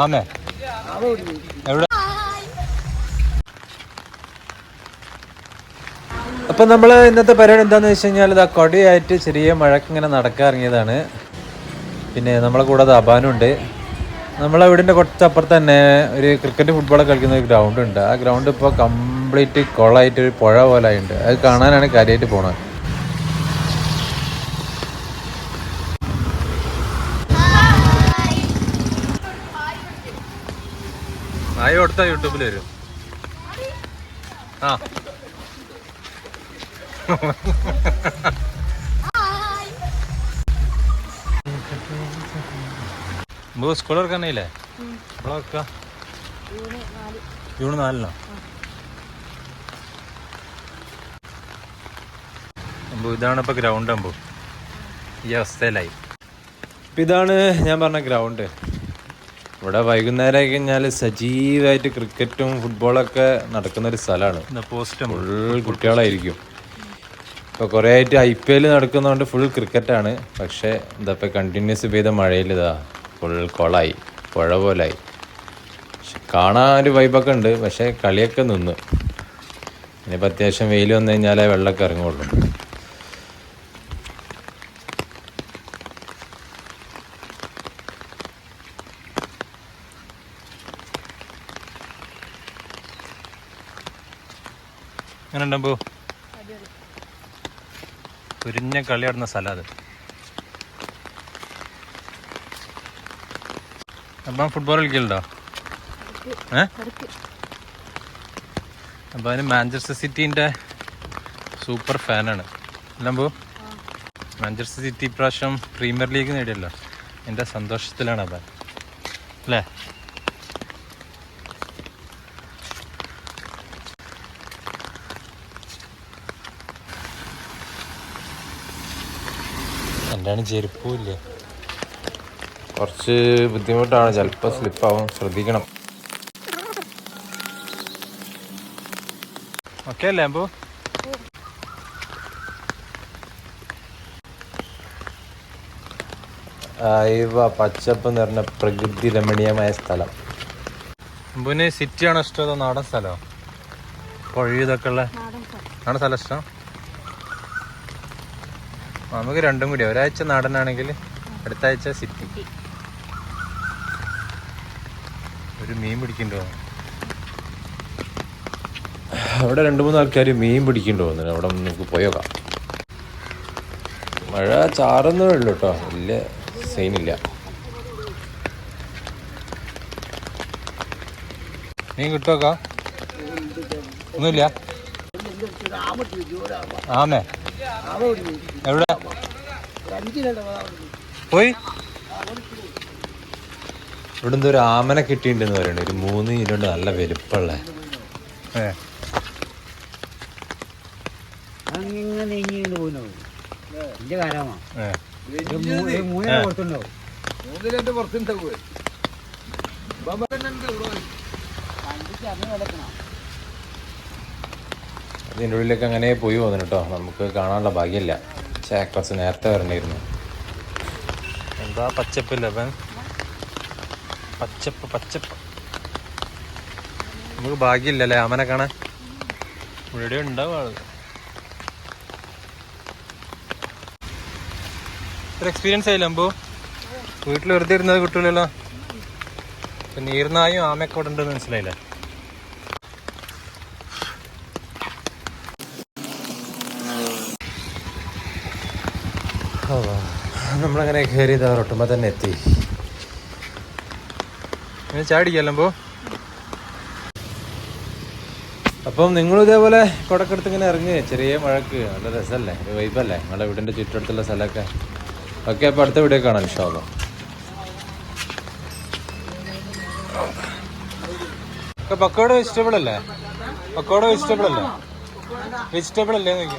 ആമേ. എവിടെ? അപ്പൊ നമ്മൾ ഇന്നത്തെ പരിപാടി എന്താന്ന് വെച്ച് കഴിഞ്ഞാൽ ഇതാ കൊടിയായിട്ട് ചെറിയ മഴക്ക് ഇങ്ങനെ നടക്കാൻ ഇറങ്ങിയതാണ്. പിന്നെ നമ്മളെ കൂടെ അത് അബാനുണ്ട് നമ്മളെ വീടിന്റെ കുറച്ചപ്പുറത്ത് തന്നെ ഒരു ക്രിക്കറ്റ് ഫുട്ബോൾ കളിക്കുന്ന ഒരു ഗ്രൗണ്ട് ഉണ്ട്. ആ ഗ്രൗണ്ട് ഇപ്പോൾ കംപ്ലീറ്റ് കുളമായിട്ട് ഒരു പുഴ പോലെ ആയിട്ടുണ്ട് അത് കാണാനാണ് കാര്യമായിട്ട് പോണത്. ആയി കൊടുത്താ യൂട്യൂബിൽ വരും. ആ. സ്കൂൾ തുറക്കാനായില്ലേ? എപ്പോഴാ വെക്കുക ജൂൺ നാലിനോ? അമ്പു ഇതാണ് ഇപ്പൊ ഗ്രൗണ്ട് അമ്പു. ഈ അവസ്ഥയിലായി. ഇപ്പൊ ഇതാണ് ഞാൻ പറഞ്ഞ ഗ്രൗണ്ട് ഇവിടെ വൈകുന്നേരം ആയി കഴിഞ്ഞാൽ സജീവമായിട്ട് ക്രിക്കറ്റും ഫുട്ബോളൊക്കെ നടക്കുന്ന ഒരു സ്ഥലമാണ് ഫുൾ കുട്ടികളായിരിക്കും. ഇപ്പോൾ കുറേ ആയിട്ട് ഐ പി എൽ നടക്കുന്നതുകൊണ്ട് ഫുൾ ക്രിക്കറ്റാണ്. പക്ഷേ എന്താ ഇപ്പോൾ കണ്ടിന്യൂസ് പെയ്ത മഴയിൽ ഇതാ ഫുൾ കൊളായി പുഴ പോലായി. പക്ഷെ കാണാൻ ഒരു വൈബൊക്കെ ഉണ്ട്. പക്ഷേ കളിയൊക്കെ നിന്ന്. ഇനിയിപ്പോൾ അത്യാവശ്യം വെയിൽ വന്നു കഴിഞ്ഞാലേ വെള്ളമൊക്കെ ഇറങ്ങുള്ളൂ. അങ്ങനെ ഉണ്ടാകുമ്പോൾ പുരിഞ്ഞ കളി ആടുന്ന സ്ഥലം അപ്പം ഫുട്ബോൾ കളിക്കലുണ്ടോ? ഏ? അപ്പം അതിന് മാഞ്ചസ്റ്റർ സിറ്റീന്റെ സൂപ്പർ ഫാനാണ് അല്ലമ്പോ മാഞ്ചസ്റ്റർ സിറ്റി ഇപ്രാവശ്യം പ്രീമിയർ ലീഗ് നേടിയല്ലോ. എന്റെ സന്തോഷത്തിലാണ് അപ്പം അല്ലേ? എന്താണ് ചെരുപ്പും ഇല്ല കുറച്ച് ബുദ്ധിമുട്ടാണ്. ചിലപ്പോൾ സ്ലിപ്പാവും. ശ്രദ്ധിക്കണം. ഓക്കെ അല്ലേ അമ്പോ? ഇവ പച്ചപ്പ് നിറഞ്ഞ പ്രകൃതി രമണീയമായ സ്ഥലം. അമ്പുവിന് സിറ്റിയാണോ ഇഷ്ടം? അതോ നാടൻ സ്ഥലമോ പുഴ ഇതൊക്കെ ഉള്ള നാടൻ സ്ഥലം ഇഷ്ടം? നമുക്ക് രണ്ടും കൂടി. ഒരാഴ്ച നാടനാണെങ്കിൽ അടുത്ത ആഴ്ച സിറ്റി. ഒരു മീൻ പിടിക്കണ്ടോ അവിടെ രണ്ട് മൂന്ന് ആൾക്കാർ മീൻ പിടിക്കണ്ടോ തോന്നുന്നു അവിടെ നമുക്ക് പോയോക്കാം മഴ ചാറുന്നേ ഉള്ളൂ കേട്ടോ വലിയ സീനില്ല മീൻ കിട്ടുമോക്കാ ഒന്നുമില്ല. ആമേ എവിടെ? പോയി. ഇവിടെ എന്തോ ഒരു ആമനെ കിട്ടിയിട്ടുണ്ടെന്ന് പറയുന്നത് ഒരു മൂന്ന് കിലോ നല്ല വലുപ്പമുള്ള. ഏ. അങ്ങനെ ഇങ്ങനെ എന്റെ പുറത്തുണ്ടാവുക അതിന്റെ ഉള്ളിലേക്ക് അങ്ങനെ പോയി പോകുന്നു കേട്ടോ നമുക്ക് കാണാനുള്ള ഭാഗ്യമില്ല. പക്ഷേ ആക്ട്രസ് നേരത്തെ വരണ്ടായിരുന്നു എന്താ പച്ചപ്പില്ല പച്ചപ്പ് പച്ചപ്പ്. നമുക്ക് ഭാഗ്യമില്ലല്ലേ അമനെ കാണാൻ. ഇവിടെ ഉണ്ടാവും ആൾ. ഒരു എക്സ്പീരിയൻസ് ആയില്ല അമ്പോ? വീട്ടിൽ വെറുതെ ഇരുന്നത് കിട്ടൂലല്ലോ ഇപ്പൊ നീർനായും ആമയൊക്കെ ഇവിടെ ഉണ്ടെന്ന് മനസ്സിലായില്ലേ? നമ്മളങ്ങനെ കയറി ഒട്ടുമ്പോ തന്നെ എത്തി. ചാടിക്കല്ലോ അപ്പം നിങ്ങളും ഇതേപോലെ കുടക്കെടുത്ത് ഇങ്ങനെ ഇറങ്ങി. ചെറിയ മഴക്ക്. നല്ല രസമല്ലേ ഒരു വൈബല്ലേ നിങ്ങളുടെ വീടിന്റെ ചുറ്റടുത്തുള്ള സ്ഥലമൊക്കെ. ഓക്കെ അപ്പോൾ അടുത്ത വീഡിയോ കാണാം ഇഷ്ടമല്ലോ പക്കോട വെജിറ്റബിൾ അല്ലേ? പക്കോട വെജിറ്റബിൾ അല്ലേ? വെജിറ്റബിൾ അല്ലേ നോക്കി